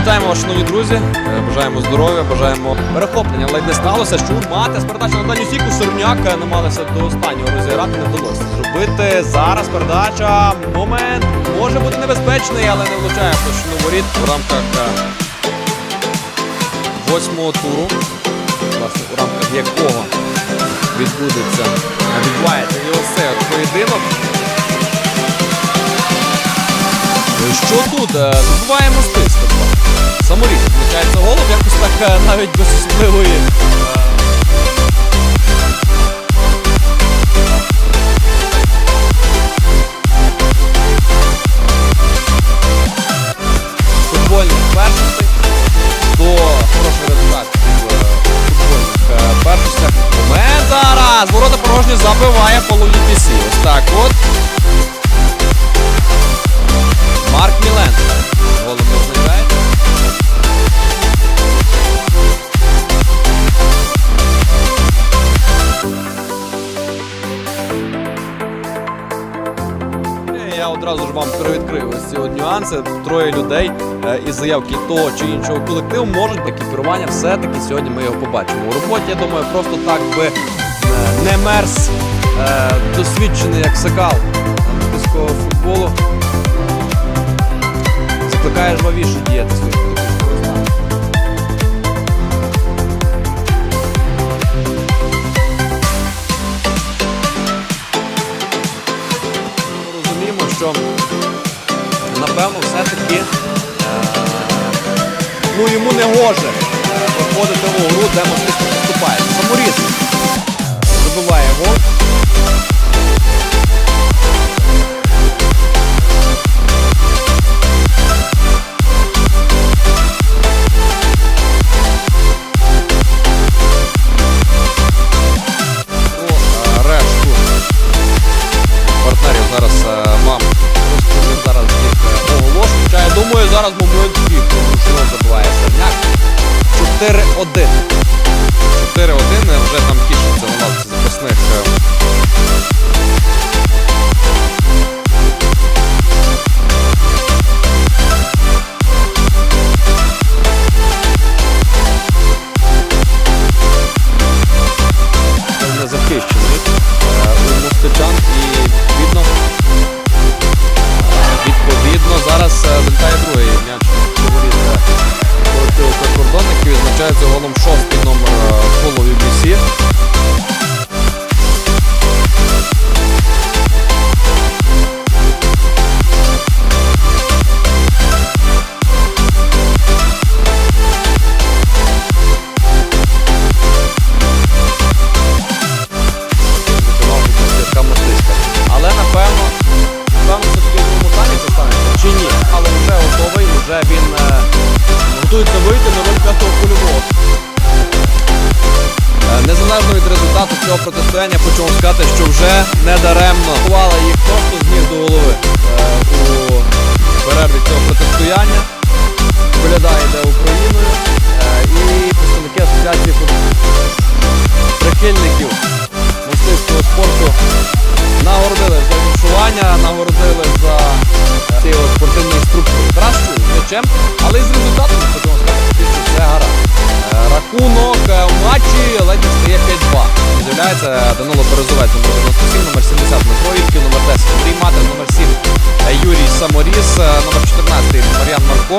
Вітаємо вас, шановні друзі. Е, Бажаємо здоров'я, бажаємо перехоплення. Але не сталося. Штурмати з передачі на дальню сіку Сорняк е, намагалися до останнього розіграти, не вдалося зробити. Зараз передача. Момент може бути небезпечний, але не влучає площину воріт у рамках е, восьмого туру. Власне, у рамках якого відбудеться, відбувається от поєдинок. Що тут? Забуваємо стиск. Саморіз включається голуб, якось так е, навіть без особливої. е, Футбольних першостей до хорошого результату е, футбольних першостях. Момент зараз! Ворота порожні забиває Полові Пісі. Ось так от. Нюанси. Троє людей е, із заявки того чи іншого колективу можуть екіпірування. Все-таки сьогодні ми його побачимо. У роботі, я думаю, просто так би е, не мерз е, досвідчений як сакал англійського футболу. Закликає жвавіше діяти своїх напевно все-таки ну, йому не гоже проходити у гру, де Москва поступає. Саморіз забиває гол. Зараз момент цього протистояння, хочу сказати, що вже не даремно ховали їх просто з ніг до голови е, у перерві цього протистояння. Виглядає де Україною е, і представники асоціації прихильників мистецького спорту нагородили за віншування, нагородили за спортивний інструктор кращу з м'ячем, але із результатом З'являється Данило Березовець, номер 97, номер 70 Дмитро Вітків, номер 10 Андрій Матер, номер 7 е, Юрій Саморіс, е, номер 14 Мар'ян Марко,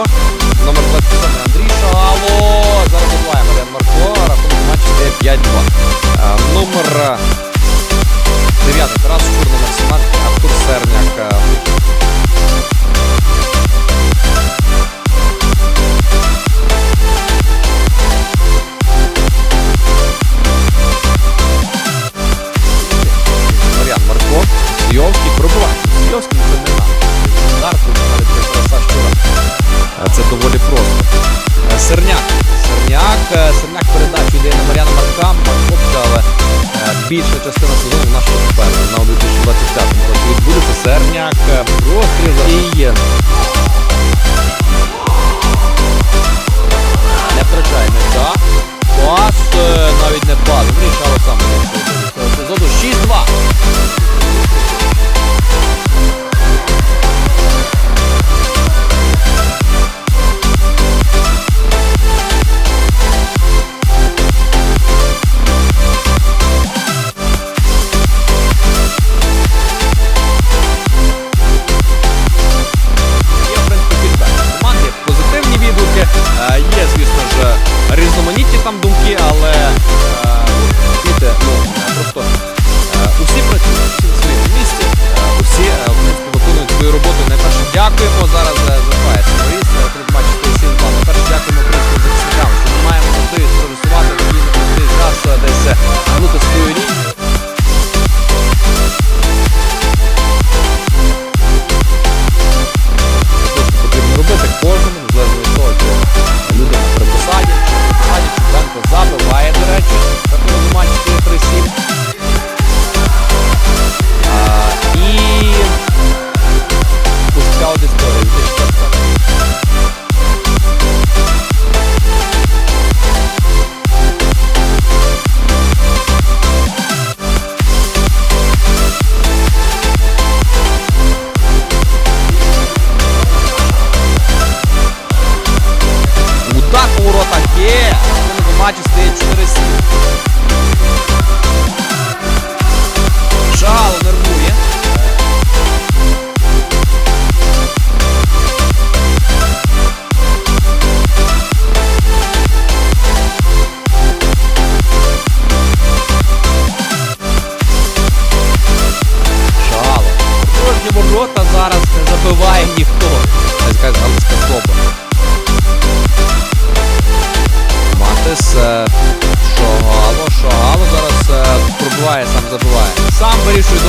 більша частина сезону нашого попереду на 2025 році відбудеться. Серняк. розстріл Простріл. І є.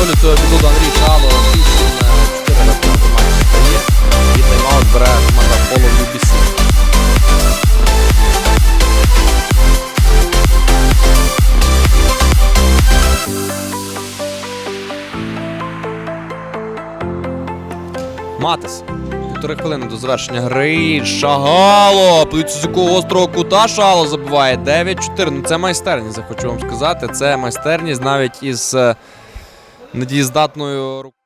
Долю цього епізоду Андрій Шало. 8-4 рахунок матч стає. І тайм-аут бере команда Поло UBC. Матис. Півтори хвилини до завершення гри. Шагало! З якого острого кута Шагало забиває. 9-4. Ну це майстерність, я хочу вам сказати. Це майстерність навіть із е, недієздатною рукою.